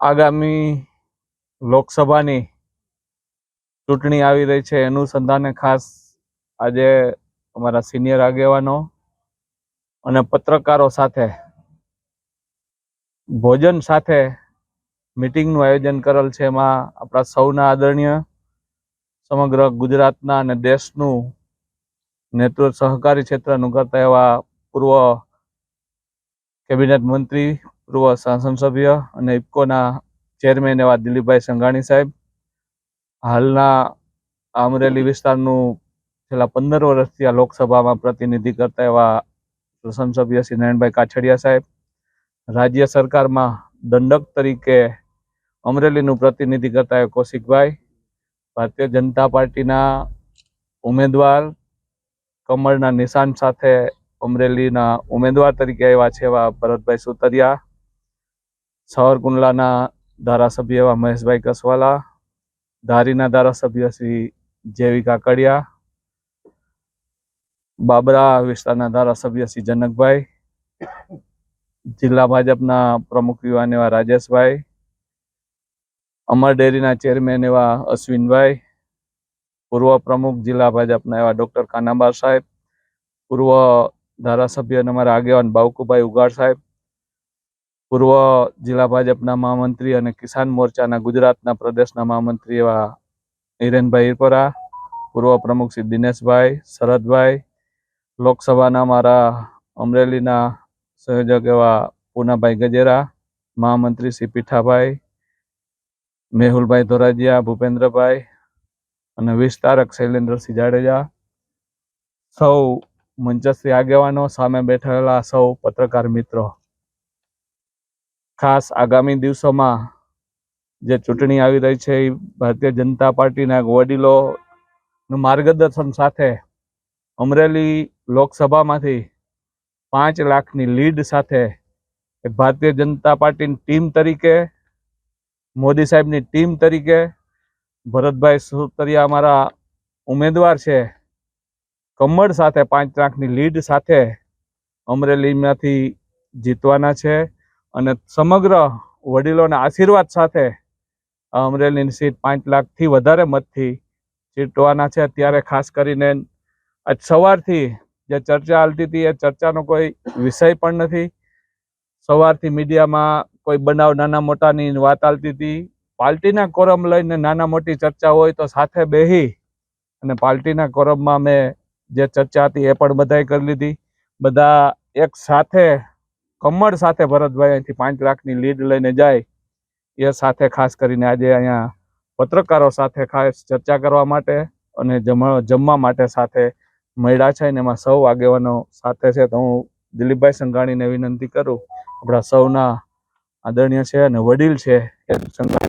આગામી લોકસભાની ચૂંટણી આવી રહી છે. એનું સંધાને ખાસ આજે અમારા સિનિયર આગેવાનો અને પત્રકારો સાથે ભોજન સાથે મિટિંગનું આયોજન કરેલ છે. એમાં આપણા સૌના આદરણીય સમગ્ર ગુજરાતના અને દેશનું નેતૃત્વ સહકારી ક્ષેત્રનું કરતા એવા પૂર્વ કેબિનેટ મંત્રી પૂર્વ સાંસદ સભ્ય અને ઇફકોના ચેરમેન એવા દિલીપભાઈ સંઘાણી સાહેબ. હાલના અમરેલી વિસ્તારનું છેલ્લા પંદર વર્ષથી આ લોકસભામાં પ્રતિનિધિ કરતા એવા સંસદ સભ્ય શ્રી નારાયણભાઈ કાછડિયા સાહેબ. રાજ્ય સરકારમાં દંડક તરીકે અમરેલીનું પ્રતિનિધિ કરતા કૌશિકભાઈ. ભારતીય જનતા પાર્ટીના ઉમેદવાર કમળના નિશાન સાથે અમરેલીના ઉમેદવાર તરીકે આવ્યા છે એવા ભરતભાઈ સુતરિયા. સાવરકુંડલાના ધારાસભ્ય એવા મહેશભાઈ કસવાલા, ધારીના ધારાસભ્ય શ્રી જેવી કાકડિયા, બાબરા વિસ્તારના ધારાસભ્ય શ્રી જનકભાઈ, જિલ્લા ભાજપના પ્રમુખ યુવાન એવા રાજેશભાઈ, અમર ડેરીના ચેરમેન એવા અશ્વિનભાઈ, પૂર્વ પ્રમુખ જિલ્લા ભાજપના એવા ડોક્ટર કાનાબાર સાહેબ, પૂર્વ ધારાસભ્ય અને અમારા આગેવાન બાવકુભાઈ ઉગાડ સાહેબ પૂર્વ જિલ્લા ભાજપના મહામંત્રી અને કિસાન મોરચાના ગુજરાતના પ્રદેશના મહામંત્રી એવા હિરેનભાઈ હિરપરા પૂર્વ પ્રમુખ શ્રી દિનેશભાઈ, શરદભાઈ, લોકસભાના મારા અમરેલીના સંયોજક એવા પૂનાભાઈ ગજેરા, મહામંત્રી શ્રી પીઠાભાઈ, મેહુલભાઈ ધોરાજીયા, ભૂપેન્દ્રભાઈ અને વિસ્તારક શૈલેન્દ્રસિંહ જાડેજા. સૌ મંચસ્થી આગેવાનો, સામે બેઠેલા સૌ પત્રકાર મિત્રો. ખાસ આગામી દિવસોમાં જે ચૂંટણી આવી રહી છે, એ ભારતીય જનતા પાર્ટીના વડીલોનું માર્ગદર્શન સાથે અમરેલી લોકસભામાંથી પાંચ લાખની લીડ સાથે ભારતીય જનતા પાર્ટીની ટીમ તરીકે, મોદી સાહેબની ટીમ તરીકે, ભરતભાઈ સુતરિયા અમારા ઉમેદવાર છે, કમળ સાથે પાંચ લાખની લીડ સાથે અમરેલીમાંથી જીતવાના છે. અને સમગ્ર વડીલોના આશીર્વાદ સાથે અમરેલીની સીટ પાંચ લાખથી વધારે મતથી જીતવાના છે. અત્યારે ખાસ કરીને આજ સવારથી જે ચર્ચા હાલતી હતી, એ ચર્ચાનો કોઈ વિષય પણ નથી. સવારથી મીડિયામાં કોઈ બનાવ નાના મોટાની વાત હાલતી હતી. પાર્ટીના કોરમ લઈને નાના મોટી ચર્ચા હોય તો સાથે બેહી અને પાર્ટીના કોરમમાં મેં જે ચર્ચા હતી એ પણ બધાએ કરી લીધી. બધા એક સાથે કમળ સાથે ભરતભાઈ અહીંથી પાંચ લાખની લીડ લઈને જાય, એ સાથે ખાસ કરીને આજે અહીંયા પત્રકારો સાથે ખાસ ચર્ચા કરવા માટે અને જમવા માટે સાથે મળ્યા છે ને એમાં સૌ આગેવાનો સાથે છે. તો હું દિલીપભાઈ સંઘાણીને વિનંતી કરું. આપણા સૌના આદરણીય છે અને વડીલ છે. એ સંઘાણી